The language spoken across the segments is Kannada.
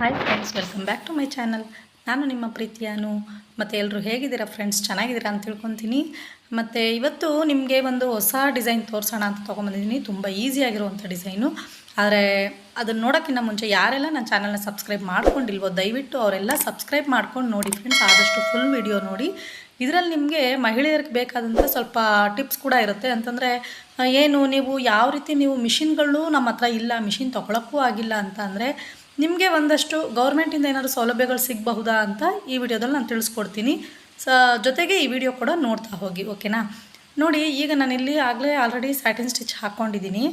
Hi friends welcome back to my channel ನಾನು ನಿಮ್ಮ ಪ್ರೀತಿಯಾನು ಮತ್ತು ಎಲ್ಲರೂ ಹೇಗಿದ್ದೀರಾ ಫ್ರೆಂಡ್ಸ್ ಚೆನ್ನಾಗಿದ್ದೀರಾ ಅಂತ ತಿಳ್ಕೊತೀನಿ. ಮತ್ತು ಇವತ್ತು ನಿಮಗೆ ಒಂದು ಹೊಸ ಡಿಸೈನ್ ತೋರಿಸೋಣ ಅಂತ ತೊಗೊಂಬಂದಿದ್ದೀನಿ. ತುಂಬ ಈಸಿಯಾಗಿರುವಂಥ ಡಿಸೈನು ಆದರೆ ಅದನ್ನು ನೋಡೋಕ್ಕಿಂತ ಮುಂಚೆ ಯಾರೆಲ್ಲ ನನ್ನ ಚಾನಲ್ನ ಸಬ್ಸ್ಕ್ರೈಬ್ ಮಾಡ್ಕೊಂಡಿಲ್ವೋ, ದಯವಿಟ್ಟು ಅವರೆಲ್ಲ ಸಬ್ಸ್ಕ್ರೈಬ್ ಮಾಡ್ಕೊಂಡು ನೋಡಿ ಫ್ರೆಂಡ್ಸ್ ಆದಷ್ಟು ಫುಲ್ ವಿಡಿಯೋ ನೋಡಿ. ಇದರಲ್ಲಿ ನಿಮಗೆ ಮಹಿಳೆಯರಿಗೆ ಬೇಕಾದಂಥ ಸ್ವಲ್ಪ ಟಿಪ್ಸ್ ಕೂಡ ಇರುತ್ತೆ. ಅಂತಂದರೆ ಏನು ನೀವು ಯಾವ ರೀತಿ ನೀವು ಮಿಷಿನ್ಗಳು ನಮ್ಮ ಹತ್ರ ಇಲ್ಲ ಮಿಷಿನ್ ತೊಗೊಳಕ್ಕೂ ಆಗಿಲ್ಲ ಅಂತ ಅಂದರೆ ನಿಮಗೆ ಒಂದಷ್ಟು ಗೌರ್ಮೆಂಟಿಂದ ಏನಾದರೂ ಸೌಲಭ್ಯಗಳು ಸಿಗಬಹುದಾ ಅಂತ ಈ ವಿಡಿಯೋದಲ್ಲಿ ನಾನು ತಿಳಿಸ್ಕೊಡ್ತೀನಿ. ಸ, ಜೊತೆಗೆ ಈ ವಿಡಿಯೋ ಕೂಡ ನೋಡ್ತಾ ಹೋಗಿ, ಓಕೆನಾ? ನೋಡಿ, ಈಗ ನಾನಿಲ್ಲಿ ಆಗಲೇ ಆಲ್ರೆಡಿ ಸ್ಯಾಟಿನ್ ಸ್ಟಿಚ್ ಹಾಕ್ಕೊಂಡಿದ್ದೀನಿ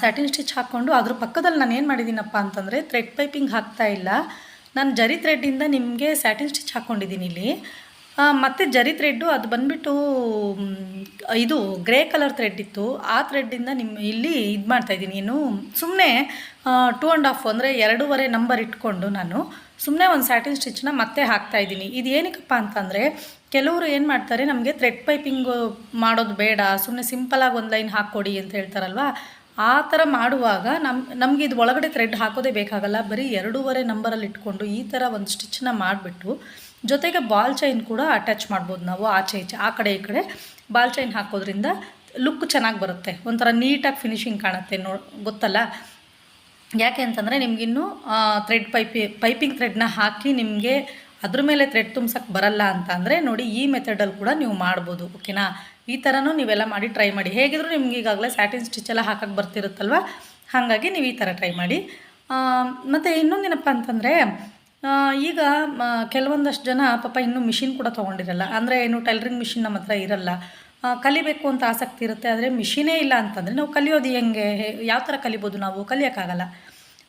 ಸ್ಯಾಟಿನ್ ಸ್ಟಿಚ್ ಹಾಕ್ಕೊಂಡು ಅದ್ರ ಪಕ್ಕದಲ್ಲಿ ನಾನು ಏನು ಮಾಡಿದ್ದೀನಪ್ಪ ಅಂತಂದರೆ ಥ್ರೆಡ್ ಪೈಪಿಂಗ್ ಹಾಕ್ತಾ ಇಲ್ಲ. ನಾನು ಜರಿ ಥ್ರೆಡ್ಡಿಂದ ನಿಮಗೆ ಸ್ಯಾಟಿನ್ ಸ್ಟಿಚ್ ಹಾಕ್ಕೊಂಡಿದ್ದೀನಿ ಇಲ್ಲಿ. ಮತ್ತು ಜರಿ ಥ್ರೆಡ್ಡು ಅದು ಬಂದುಬಿಟ್ಟು ಇದು ಗ್ರೇ ಕಲರ್ ಥ್ರೆಡ್ ಇತ್ತು. ಆ ಥ್ರೆಡ್ಡಿಂದ ನಿಮ್ಮ ಇಲ್ಲಿ ಇದು ಮಾಡ್ತಾಯಿದ್ದೀನಿ ಏನು ಸುಮ್ಮನೆ ಟೂ ಆ್ಯಂಡ್ ಹಾಫ್ ಅಂದರೆ ಎರಡೂವರೆ ನಂಬರ್ ಇಟ್ಕೊಂಡು ನಾನು ಸುಮ್ಮನೆ ಒಂದು ಸ್ಯಾಟಿನ್ ಸ್ಟಿಚ್ನ ಮತ್ತೆ ಹಾಕ್ತಾ ಇದ್ದೀನಿ. ಇದು ಏನಕ್ಕಪ್ಪ ಅಂತಂದರೆ, ಕೆಲವರು ಏನು ಮಾಡ್ತಾರೆ, ನಮಗೆ ಥ್ರೆಡ್ ಪೈಪಿಂಗು ಮಾಡೋದು ಬೇಡ ಸುಮ್ಮನೆ ಸಿಂಪಲಾಗಿ ಒಂದು ಲೈನ್ ಹಾಕ್ಕೊಡಿ ಅಂತ ಹೇಳ್ತಾರಲ್ವ? ಆ ಥರ ಮಾಡುವಾಗ ನಮ್ಮ ನಮಗೆ ಇದು ಒಳಗಡೆ ಥ್ರೆಡ್ ಹಾಕೋದೇ ಬೇಕಾಗಲ್ಲ. ಬರೀ ಎರಡೂವರೆ ನಂಬರಲ್ಲಿ ಇಟ್ಕೊಂಡು ಈ ಥರ ಒಂದು ಸ್ಟಿಚ್ನ ಮಾಡಿಬಿಟ್ಟು ಜೊತೆಗೆ ಬಾಲ್ ಚೈನ್ ಕೂಡ ಅಟ್ಯಾಚ್ ಮಾಡ್ಬೋದು ನಾವು ಆಚೆ ಈಚೆ, ಆ ಕಡೆ ಈ ಕಡೆ. ಬಾಲ್ ಚೈನ್ ಹಾಕೋದ್ರಿಂದ ಲುಕ್ ಚೆನ್ನಾಗಿ ಬರುತ್ತೆ. ಒಂಥರ ನೀಟಾಗಿ ಫಿನಿಶಿಂಗ್ ಕಾಣುತ್ತೆ ನೋ, ಗೊತ್ತಲ್ಲ? ಯಾಕೆ ಅಂತಂದರೆ ನಿಮಗಿನ್ನೂ ಥ್ರೆಡ್ ಪೈಪಿ ಪೈಪಿಂಗ್ ಥ್ರೆಡ್ನ ಹಾಕಿ ನಿಮಗೆ ಅದ್ರ ಮೇಲೆ ಥ್ರೆಡ್ ತುಂಬ್ಸಕ್ಕೆ ಬರಲ್ಲ ಅಂತ ಅಂದರೆ ನೋಡಿ ಈ ಮೆಥಡಲ್ಲಿ ಕೂಡ ನೀವು ಮಾಡ್ಬೋದು ಓಕೆನಾ ಈ ಥರನೂ ನೀವೆಲ್ಲ ಮಾಡಿ ಟ್ರೈ ಮಾಡಿ. ಹೇಗಿದ್ರೂ ನಿಮ್ಗೆ ಈಗಾಗಲೇ ಸ್ಯಾಟಿನ್ ಸ್ಟಿಚ್ ಎಲ್ಲ ಹಾಕಕ್ಕೆ ಬರ್ತಿರುತ್ತಲ್ವ? ಹಾಗಾಗಿ ನೀವು ಈ ಥರ ಟ್ರೈ ಮಾಡಿ. ಮತ್ತು ಇನ್ನೊಂದೇನಪ್ಪ ಅಂತಂದರೆ ಈಗ ಕೆಲವೊಂದಷ್ಟು ಜನ ಪಾಪ ಇನ್ನೂ ಮಿಷಿನ್ ಕೂಡ ತೊಗೊಂಡಿರಲ್ಲ. ಅಂದರೆ ಏನು ಟೈಲರಿಂಗ್ ಮಿಷಿನ್ ನಮ್ಮ ಹತ್ರ ಇರಲ್ಲ. ಕಲಿಬೇಕು ಅಂತ ಆಸಕ್ತಿ ಇರುತ್ತೆ, ಆದರೆ ಮಿಷಿನೇ ಇಲ್ಲ ಅಂತಂದರೆ ನಾವು ಕಲಿಯೋದು ಹೆಂಗೆ? ಯಾವ ಥರ ಕಲಿಬೋದು ನಾವು? ಕಲಿಯೋಕ್ಕಾಗಲ್ಲ.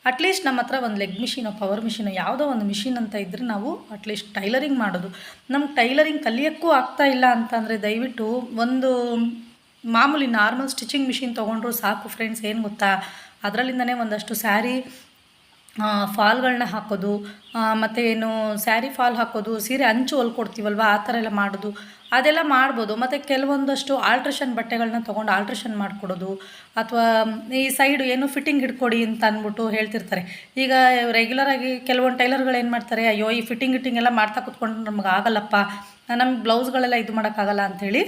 ಅಟ್ಲೀಸ್ಟ್ ನಮ್ಮ ಹತ್ರ ಒಂದು ಲೆಗ್ ಮಿಷಿನೋ ಪವರ್ ಮಿಷಿನ್ ಯಾವುದೋ ಒಂದು ಮಿಷಿನ್ ಅಂತ ಇದ್ದರೆ ನಾವು ಅಟ್ಲೀಸ್ಟ್ ಟೈಲರಿಂಗ್ ಮಾಡೋದು. ನಮ್ಗೆ ಟೈಲರಿಂಗ್ ಕಲಿಯೋಕ್ಕೂ ಆಗ್ತಾ ಇಲ್ಲ ಅಂತಂದರೆ ದಯವಿಟ್ಟು ಒಂದು ಮಾಮೂಲಿ ನಾರ್ಮಲ್ ಸ್ಟಿಚಿಂಗ್ ಮಿಷಿನ್ ತೊಗೊಂಡ್ರು ಸಾಕು ಫ್ರೆಂಡ್ಸ್ ಏನು ಗೊತ್ತಾ? ಅದರಲ್ಲಿಂದನೇ ಒಂದಷ್ಟು ಸ್ಯಾರಿ ಫಾಲ್ಗಳನ್ನ ಹಾಕೋದು ಮತ್ತು ಏನು ಸ್ಯಾರಿ ಫಾಲ್ ಹಾಕೋದು, ಸೀರೆ ಅಂಚು ಹೊಲ್ಕೊಡ್ತೀವಲ್ವ ಆ ಥರ ಎಲ್ಲ ಮಾಡೋದು. ಅದೆಲ್ಲ ಮಾಡ್ಬೋದು. ಮತ್ತು ಕೆಲವೊಂದಷ್ಟು ಆಲ್ಟ್ರೇಷನ್ ಬಟ್ಟೆಗಳನ್ನ ತೊಗೊಂಡು ಆಲ್ಟ್ರೇಷನ್ ಮಾಡಿಕೊಡೋದು. ಅಥವಾ, ಈ ಸೈಡು ಏನು ಫಿಟ್ಟಿಂಗ್ ಹಿಡ್ಕೊಡಿ ಅಂತ ಅಂದ್ಬಿಟ್ಟು ಹೇಳ್ತಿರ್ತಾರೆ. ಈಗ ರೆಗ್ಯುಲರಾಗಿ ಕೆಲವೊಂದು ಟೈಲರ್ಗಳು ಏನು ಮಾಡ್ತಾರೆ, ಅಯ್ಯೋ, ಈ ಫಿಟ್ಟಿಂಗ್ ಇಟ್ಟಿಂಗ್ ಎಲ್ಲ ಮಾಡ್ತಾ ಕೂತ್ಕೊಂಡು ನಮ್ಗೆ ಆಗಲ್ಲಪ್ಪ. ನಮ್ಗೆ ಬ್ಲೌಸ್ಗಳೆಲ್ಲ ಇದು ಮಾಡೋಕ್ಕಾಗಲ್ಲ ಅಂಥೇಳಿ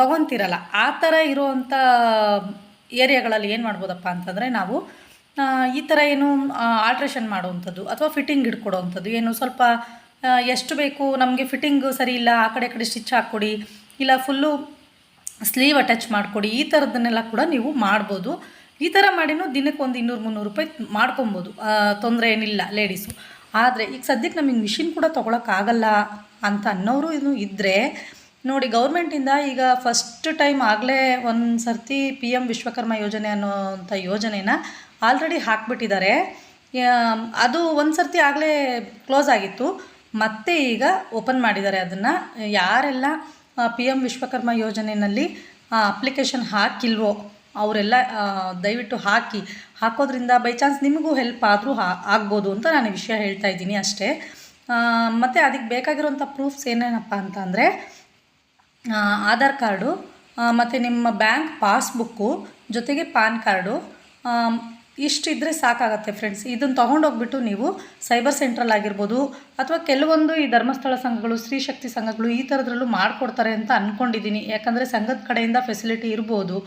ತೊಗೊತಿರಲ್ಲ. ಆ ಥರ ಇರುವಂಥ ಏರಿಯಾಗಳಲ್ಲಿ ಏನು ಮಾಡ್ಬೋದಪ್ಪ ಅಂತಂದರೆ ನಾವು ಈ ಥರ ಏನು ಆಲ್ಟ್ರೇಷನ್ ಮಾಡುವಂಥದ್ದು ಅಥವಾ ಫಿಟ್ಟಿಂಗ್ ಹಿಡ್ಕೊಡೋವಂಥದ್ದು? ಏನು ಸ್ವಲ್ಪ ಎಷ್ಟು ಬೇಕು, ನಮಗೆ ಫಿಟ್ಟಿಂಗ್ ಸರಿ ಇಲ್ಲ, ಆ ಕಡೆ ಕಡೆ ಸ್ಟಿಚ್ ಹಾಕ್ಕೊಡಿ, ಇಲ್ಲ ಫುಲ್ಲು ಸ್ಲೀವ್ ಅಟ್ಯಾಚ್ ಮಾಡಿಕೊಡಿ, ಈ ಥರದನ್ನೆಲ್ಲ ಕೂಡ ನೀವು ಮಾಡ್ಬೋದು. ಈ ಥರ ಮಾಡಿನೂ ದಿನಕ್ಕೆ ಒಂದು ಇನ್ನೂರು ಮುನ್ನೂರು ರೂಪಾಯಿ ಮಾಡ್ಕೊಬೋದು. ತೊಂದರೆ ಏನಿಲ್ಲ ಲೇಡೀಸು ಆದರೆ ಈಗ ಸದ್ಯಕ್ಕೆ ನಮಗೆ ಮಿಷಿನ್ ಕೂಡ ತೊಗೊಳಕ್ಕಾಗಲ್ಲ ಅಂತ ಅನ್ನೋರು ಇದು ಇದ್ದರೆ ನೋಡಿ ಗೌರ್ಮೆಂಟಿಂದ ಈಗ ಫಸ್ಟ್ ಟೈಮ್ ಆಗಲೇ ಒಂದು ಸರ್ತಿ ಪಿ ಎಂ ವಿಶ್ವಕರ್ಮ ಯೋಜನೆ ಅನ್ನೋವಂಥ ಯೋಜನೆನ ಆಲ್ರೆಡಿ ಹಾಕ್ಬಿಟ್ಟಿದ್ದಾರೆ. ಅದು ಒಂದು ಸರ್ತಿ ಆಗಲೇ ಕ್ಲೋಸ್ ಆಗಿತ್ತು. ಮತ್ತೆ ಈಗ ಓಪನ್ ಮಾಡಿದ್ದಾರೆ ಅದನ್ನು. ಯಾರೆಲ್ಲ ಪಿ ಎಂ ವಿಶ್ವಕರ್ಮ ಯೋಜನೆಯಲ್ಲಿ ಅಪ್ಲಿಕೇಶನ್ ಹಾಕಿಲ್ವೋ, ಅವರೆಲ್ಲ ದಯವಿಟ್ಟು ಹಾಕಿ. ಹಾಕೋದ್ರಿಂದ ಬೈ ಚಾನ್ಸ್ ನಿಮಗೂ ಹೆಲ್ಪ್ ಆದರೂ ಆಗ್ಬೋದು ಅಂತ ನಾನು ವಿಷಯ ಹೇಳ್ತಾ ಇದ್ದೀನಿ ಅಷ್ಟೇ. ಮತ್ತು ಅದಕ್ಕೆ ಬೇಕಾಗಿರುವಂಥ ಪ್ರೂಫ್ಸ್ ಏನೇನಪ್ಪ ಅಂತ ಅಂದರೆ ಆಧಾರ್ ಕಾರ್ಡು ಮತ್ತು ನಿಮ್ಮ ಬ್ಯಾಂಕ್ ಪಾಸ್ಬುಕ್ಕು, ಜೊತೆಗೆ ಪಾನ್ ಕಾರ್ಡು ಇಷ್ಟಿದ್ರೆ ಸಾಕಾಗತ್ತೆ ಫ್ರೆಂಡ್ಸ್ ಇದನ್ನು ತೊಗೊಂಡೋಗ್ಬಿಟ್ಟು ನೀವು ಸೈಬರ್ ಸೆಂಟ್ರಲ್ ಆಗಿರ್ಬೋದು ಅಥವಾ ಕೆಲವೊಂದು ಈ ಧರ್ಮಸ್ಥಳ ಸಂಘಗಳು, ಸ್ತ್ರೀ ಶಕ್ತಿ ಸಂಘಗಳು ಈ ಥರದ್ರಲ್ಲೂ ಮಾಡಿಕೊಡ್ತಾರೆ ಅಂತ ಅಂದ್ಕೊಂಡಿದ್ದೀನಿ ಯಾಕಂದರೆ ಸಂಘದ ಕಡೆಯಿಂದ ಫೆಸಿಲಿಟಿ ಇರ್ಬೋದು.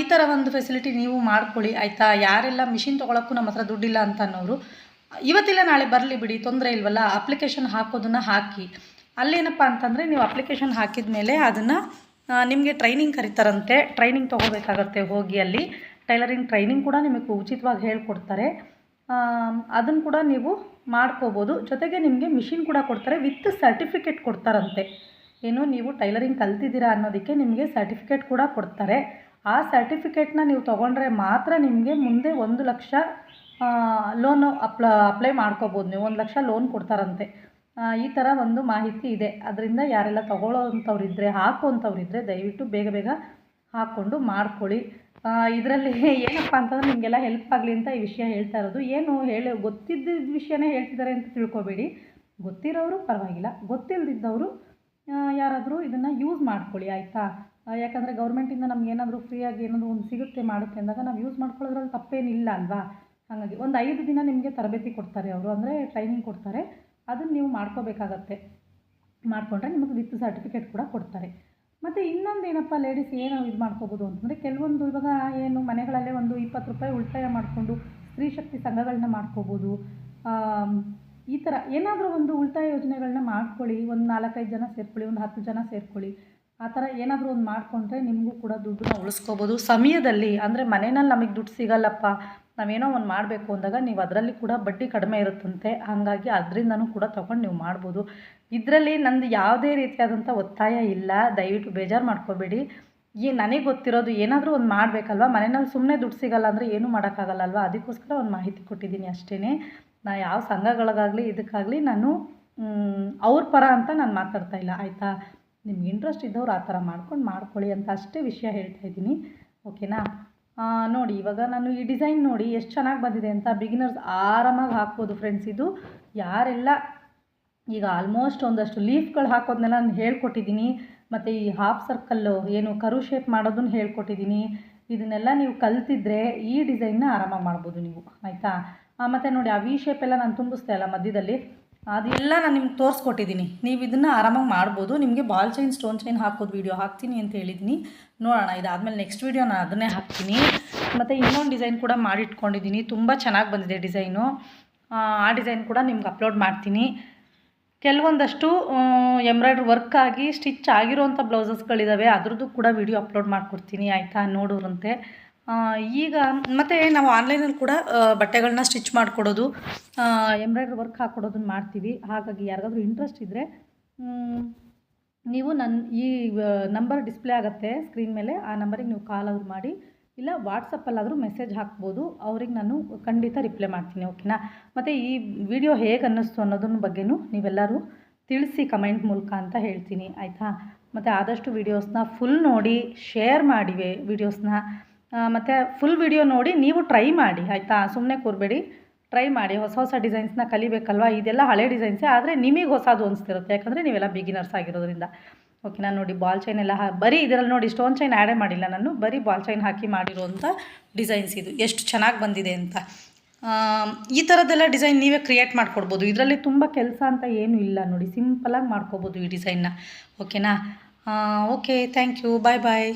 ಈ ಥರ ಒಂದು ಫೆಸಿಲಿಟಿ ನೀವು ಮಾಡ್ಕೊಳ್ಳಿ, ಆಯಿತಾ? ಯಾರೆಲ್ಲ ಮಿಷಿನ್ ತೊಗೊಳಕ್ಕೂ ನಮ್ಮ ಹತ್ರ ದುಡ್ಡಿಲ್ಲ ಅಂತ ಅನ್ನೋರು, ಇವತ್ತಿಲ್ಲ, ನಾಳೆ ಬರಲಿ ಬಿಡಿ, ತೊಂದರೆ ಇಲ್ವಲ್ಲ? ಅಪ್ಲಿಕೇಶನ್ ಹಾಕೋದನ್ನು ಹಾಕಿ. ಅಲ್ಲೇನಪ್ಪ ಅಂತಂದರೆ ನೀವು ಅಪ್ಲಿಕೇಶನ್ ಹಾಕಿದ ಮೇಲೆ ಅದನ್ನು ನಿಮಗೆ ಟ್ರೈನಿಂಗ್ ಕರೀತಾರಂತೆ. ಟ್ರೈನಿಂಗ್ ತೊಗೋಬೇಕಾಗತ್ತೆ ಹೋಗಿ ಅಲ್ಲಿ. ಟೈಲರಿಂಗ್ ಟ್ರೈನಿಂಗ್ ಕೂಡ ನಿಮಗೆ ಉಚಿತವಾಗಿ ಹೇಳ್ಕೊಡ್ತಾರೆ. ಅದನ್ನು ಕೂಡ ನೀವು ಮಾಡ್ಕೋಬೋದು. ಜೊತೆಗೆ ನಿಮಗೆ ಮಿಷಿನ್ ಕೂಡ ಕೊಡ್ತಾರೆ, ವಿತ್ ಸರ್ಟಿಫಿಕೇಟ್ ಕೊಡ್ತಾರಂತೆ. ಏನು, ನೀವು ಟೈಲರಿಂಗ್ ಕಲ್ತಿದ್ದೀರಾ ಅನ್ನೋದಕ್ಕೆ ನಿಮಗೆ ಸರ್ಟಿಫಿಕೇಟ್ ಕೂಡ ಕೊಡ್ತಾರೆ. ಆ ಸರ್ಟಿಫಿಕೇಟ್ನ ನೀವು ತೊಗೊಂಡ್ರೆ ಮಾತ್ರ ನಿಮಗೆ ಮುಂದೆ ಒಂದು ಲಕ್ಷ ಲೋನು ಅಪ್ಲ ಅಪ್ಲೈ ಮಾಡ್ಕೋಬೋದು. ನೀವು ಒಂದು ಲಕ್ಷ ಲೋನ್ ಕೊಡ್ತಾರಂತೆ. ಈ ಥರ ಒಂದು ಮಾಹಿತಿ ಇದೆ. ಅದರಿಂದ ಯಾರೆಲ್ಲ ತಗೊಳ್ಳೋ ಅಂಥವ್ರಿದ್ದರೆ ಹಾಕುವಂಥವ್ರಿದ್ದರೆ ದಯವಿಟ್ಟು ಬೇಗ ಬೇಗ ಹಾಕ್ಕೊಂಡು ಮಾಡ್ಕೊಳ್ಳಿ. ಇದರಲ್ಲಿ ಏನಪ್ಪ ಅಂತಂದ್ರೆ ನಿಮಗೆಲ್ಲ ಹೆಲ್ಪ್ ಆಗಲಿ ಅಂತ ಈ ವಿಷಯ ಹೇಳ್ತಾ ಇರೋದು. ಏನು ಹೇಳಿ, ಗೊತ್ತಿದ್ದ ವಿಷಯನೇ ಹೇಳ್ತಿದ್ದಾರೆ ಅಂತ ತಿಳ್ಕೊಬೇಡಿ. ಗೊತ್ತಿರೋರು ಪರವಾಗಿಲ್ಲ. ಗೊತ್ತಿಲ್ಲದಿದ್ದವರು ಯಾರಾದರೂ ಇದನ್ನು ಯೂಸ್ ಮಾಡ್ಕೊಳ್ಳಿ, ಆಯಿತಾ? ಯಾಕಂದರೆ ಗೌರ್ಮೆಂಟಿಂದ ನಮ್ಗೆ ಏನಾದರೂ ಫ್ರೀಯಾಗಿ ಏನಾದರೂ ಒಂದು ಸಿಗುತ್ತೆ ಮಾಡುತ್ತೆ ಅಂದಾಗ ನಾವು ಯೂಸ್ ಮಾಡ್ಕೊಳ್ಳೋದ್ರಲ್ಲಿ ತಪ್ಪೇನಿಲ್ಲ ಅಲ್ವಾ? ಹಾಗಾಗಿ ಒಂದು ಐದು ದಿನ ನಿಮಗೆ ತರಬೇತಿ ಕೊಡ್ತಾರೆ ಅವರು. ಅಂದರೆ ಟ್ರೈನಿಂಗ್ ಕೊಡ್ತಾರೆ. ಅದನ್ನು ನೀವು ಮಾಡ್ಕೋಬೇಕಾಗತ್ತೆ. ಮಾಡಿಕೊಂಡ್ರೆ ನಿಮಗೆ ವಿತ್ ಸರ್ಟಿಫಿಕೇಟ್ ಕೂಡ ಕೊಡ್ತಾರೆ. ಮತ್ತು ಇನ್ನೊಂದು ಏನಪ್ಪ ಲೇಡೀಸ್ ಏನು ಇದು ಮಾಡ್ಕೋಬೋದು ಅಂತಂದರೆ ಕೆಲವೊಂದು ಇವಾಗ ಏನು ಮನೆಗಳಲ್ಲೇ ಒಂದು ಇಪ್ಪತ್ತು ರೂಪಾಯಿ ಉಳಿತಾಯ ಮಾಡಿಕೊಂಡು ಸ್ತ್ರೀ ಶಕ್ತಿ ಸಂಘಗಳನ್ನ ಮಾಡ್ಕೋಬೋದು. ಈ ಥರ ಏನಾದರೂ ಒಂದು ಉಳಿತಾಯ ಯೋಜನೆಗಳನ್ನ ಮಾಡ್ಕೊಳ್ಳಿ. ಒಂದು ನಾಲ್ಕೈದು ಜನ ಸೇರ್ಕೊಳ್ಳಿ, ಒಂದು ಹತ್ತು ಜನ ಸೇರ್ಕೊಳ್ಳಿ. ಆ ಥರ ಏನಾದರೂ ಒಂದು ಮಾಡಿಕೊಂಡ್ರೆ ನಿಮಗೂ ಕೂಡ ದುಡ್ಡನ್ನ ಉಳಿಸ್ಕೋಬೋದು. ಸಮಯದಲ್ಲಿ, ಅಂದರೆ ಮನೆಯಲ್ಲಿ ನಮಗೆ ದುಡ್ಡು ಸಿಗಲ್ಲಪ್ಪ. ನಾವೇನೋ ಒಂದು ಮಾಡಬೇಕು ಅಂದಾಗ ನೀವು ಅದರಲ್ಲಿ ಕೂಡ ಬಡ್ಡಿ ಕಡಿಮೆ ಇರುತ್ತಂತೆ. ಹಾಗಾಗಿ ಅದರಿಂದನೂ ಕೂಡ ತೊಗೊಂಡು ನೀವು ಮಾಡ್ಬೋದು. ಇದರಲ್ಲಿ ನಂದು ಯಾವುದೇ ರೀತಿಯಾದಂಥ ಒತ್ತಾಯ ಇಲ್ಲ. ದಯವಿಟ್ಟು ಬೇಜಾರು ಮಾಡ್ಕೋಬೇಡಿ. ಈ ನನಗೆ ಗೊತ್ತಿರೋದು ಏನಾದರೂ ಒಂದು ಮಾಡಬೇಕಲ್ವ? ಮನೆಯಲ್ಲಿ ಸುಮ್ಮನೆ ದುಡ್ಡು ಸಿಗಲ್ಲ ಅಂದರೆ ಏನೂ ಮಾಡೋಕ್ಕಾಗಲ್ಲಲ್ವ? ಅದಕ್ಕೋಸ್ಕರ ಒಂದು ಮಾಹಿತಿ ಕೊಟ್ಟಿದ್ದೀನಿ ಅಷ್ಟೇ ನಾ ಯಾವ ಸಂಘಗಳಿಗಾಗಲಿ, ಇದಕ್ಕಾಗಲಿ ನಾನು ಅವ್ರ ಪರ ಅಂತ ನಾನು ಮಾತಾಡ್ತಾ ಇಲ್ಲ. ಆಯಿತಾ? ನಿಮ್ಗೆ ಇಂಟ್ರೆಸ್ಟ್ ಇದ್ದವ್ರು ಆ ಥರ ಮಾಡ್ಕೊಂಡು ಮಾಡ್ಕೊಳ್ಳಿ ಅಂತ ಅಷ್ಟೇ ವಿಷಯ ಹೇಳ್ತಾ ಇದ್ದೀನಿ. ಓಕೆನಾ ನೋಡಿ, ಇವಾಗ ನಾನು ಈ ಡಿಸೈನ್ ನೋಡಿ ಎಷ್ಟು ಚೆನ್ನಾಗಿ ಬಂದಿದೆ ಅಂತ ಬಿಗಿನರ್ಸ್ ಆರಾಮಾಗಿ ಹಾಕ್ಬೋದು ಫ್ರೆಂಡ್ಸ್ ಇದು. ಯಾರೆಲ್ಲ ಈಗ ಆಲ್ಮೋಸ್ಟ್ ಒಂದಷ್ಟು ಲೀಫ್ಗಳು ಹಾಕೋದನ್ನೆಲ್ಲ ನಾನು ಹೇಳ್ಕೊಟ್ಟಿದ್ದೀನಿ. ಮತ್ತು ಈ ಹಾಫ್ ಸರ್ಕಲ್ಲು ಏನು ಕರು ಶೇಪ್ ಮಾಡೋದನ್ನು ಹೇಳ್ಕೊಟ್ಟಿದ್ದೀನಿ. ಇದನ್ನೆಲ್ಲ ನೀವು ಕಲ್ತಿದ್ರೆ ಈ ಡಿಸೈನ್ನ ಆರಾಮಾಗಿ ಮಾಡ್ಬೋದು ನೀವು, ಆಯಿತಾ? ಮತ್ತು ನೋಡಿ, ಆ ವಿ ಶೇಪೆಲ್ಲ ನಾನು ತುಂಬಿಸ್ದೆ ಅಲ್ಲ ಮಧ್ಯದಲ್ಲಿ. ಅದೆಲ್ಲ ನಾನು ನಿಮ್ಗೆ ತೋರಿಸ್ಕೊಟ್ಟಿದ್ದೀನಿ ನೀವು ಇದನ್ನು ಆರಾಮಾಗಿ ಮಾಡ್ಬೋದು. ನಿಮಗೆ ಬಾಲ್ ಚೈನ್, ಸ್ಟೋನ್ ಚೈನ್ ಹಾಕೋದು ವೀಡಿಯೋ ಹಾಕ್ತೀನಿ ಅಂತ ಹೇಳಿದ್ದೀನಿ ನೋಡೋಣ, ಇದಾದಮೇಲೆ ನೆಕ್ಸ್ಟ್ ವೀಡಿಯೋ ನಾನು ಅದನ್ನೇ ಹಾಕ್ತೀನಿ. ಮತ್ತು ಇನ್ನೊಂದು ಡಿಸೈನ್ ಕೂಡ ಮಾಡಿಟ್ಕೊಂಡಿದ್ದೀನಿ ತುಂಬ ಚೆನ್ನಾಗಿ ಬಂದಿದೆ ಡಿಸೈನು ಆ ಡಿಸೈನ್ ಕೂಡ ನಿಮ್ಗೆ ಅಪ್ಲೋಡ್ ಮಾಡ್ತೀನಿ. ಕೆಲವೊಂದಷ್ಟು ಎಂಬ್ರಾಯ್ಡ್ರಿ ವರ್ಕ್ ಆಗಿ ಸ್ಟಿಚ್ ಆಗಿರೋವಂಥ ಬ್ಲೌಸಸ್ಗಳಿದ್ದಾವೆ ಅದ್ರದ್ದು ಕೂಡ ವೀಡಿಯೋ ಅಪ್ಲೋಡ್ ಮಾಡಿಕೊಡ್ತೀನಿ. ಆಯಿತಾ? ನೋಡೋರಂತೆ. ಈಗ ಮತ್ತು ನಾವು ಆನ್ಲೈನಲ್ಲಿ ಕೂಡ ಬಟ್ಟೆಗಳನ್ನ ಸ್ಟಿಚ್ ಮಾಡಿಕೊಡೋದು ಎಂಬ್ರಾಯ್ಡ್ರಿ ವರ್ಕ್ ಹಾಕ್ಕೊಡೋದನ್ನ ಮಾಡ್ತೀವಿ. ಹಾಗಾಗಿ ಯಾರಿಗಾದ್ರೂ ಇಂಟ್ರೆಸ್ಟ್ ಇದ್ದರೆ ನೀವು ನನ್ನ ಈ ನಂಬರ್ ಡಿಸ್ಪ್ಲೇ ಆಗುತ್ತೆ ಸ್ಕ್ರೀನ್ ಮೇಲೆ, ಆ ನಂಬರಿಗೆ ನೀವು ಕಾಲ್ ಆದರೂ ಮಾಡಿ, ಇಲ್ಲ ವಾಟ್ಸಪ್ಪಲ್ಲಾದರೂ ಮೆಸೇಜ್ ಹಾಕ್ಬೋದು, ಅವ್ರಿಗೆ ನಾನು ಖಂಡಿತ ರಿಪ್ಲೈ ಮಾಡ್ತೀನಿ ಓಕೆನಾ ಮತ್ತು ಈ ವಿಡಿಯೋ ಹೇಗೆ ಅನ್ನಿಸ್ತು ಅನ್ನೋದನ್ನ ಬಗ್ಗೆನೂ ನೀವೆಲ್ಲರೂ ತಿಳಿಸಿ ಕಮೆಂಟ್ ಮೂಲಕ ಅಂತ ಹೇಳ್ತೀನಿ, ಆಯಿತಾ? ಮತ್ತು ಆದಷ್ಟು ವೀಡಿಯೋಸ್ನ ಫುಲ್ ನೋಡಿ ಶೇರ್ ಮಾಡಿವೆ ವೀಡಿಯೋಸ್ನ ಮತ್ತು ಫುಲ್ ವಿಡಿಯೋ ನೋಡಿ ನೀವು ಟ್ರೈ ಮಾಡಿ, ಆಯಿತಾ? ಸುಮ್ಮನೆ ಕೂರಬೇಡಿ. ಟ್ರೈ ಮಾಡಿ, ಹೊಸ ಹೊಸ ಡಿಸೈನ್ಸ್ನ ಕಲಿಬೇಕಲ್ವಾ? ಇದೆಲ್ಲ ಹಳೆ ಡಿಸೈನ್ಸೇ ಆದರೆ ನಿಮಗೆ ಹೊಸದು ಅನಿಸ್ತಿರುತ್ತೆ. ಯಾಕಂದರೆ ನೀವೆಲ್ಲ ಬಿಗಿನರ್ಸ್ ಆಗಿರೋದ್ರಿಂದ. ನಾನು ನೋಡಿ ಬಾಲ್ ಚೈನ್ ಎಲ್ಲ ಹಾ, ಬರೀ ಇದರಲ್ಲಿ ನೋಡಿ ಸ್ಟೋನ್ ಚೈನ್ ಆ್ಯಡೇ ಮಾಡಿಲ್ಲ ನಾನು. ಬರೀ ಬಾಲ್ ಚೈನ್ ಹಾಕಿ ಮಾಡಿರೋವಂಥ ಡಿಸೈನ್ಸ್ ಇದು. ಎಷ್ಟು ಚೆನ್ನಾಗಿ ಬಂದಿದೆ ಅಂತ. ಈ ಥರದ್ದೆಲ್ಲ ಡಿಸೈನ್ ನೀವೇ ಕ್ರಿಯೇಟ್ ಮಾಡ್ಕೊಡ್ಬೋದು. ಇದರಲ್ಲಿ ತುಂಬ ಕೆಲಸ ಅಂತ ಏನೂ ಇಲ್ಲ ನೋಡಿ. ಸಿಂಪಲಾಗಿ ಮಾಡ್ಕೋಬೋದು ಈ ಡಿಸೈನ್ನ ಓಕೆನಾ okay thank you bye bye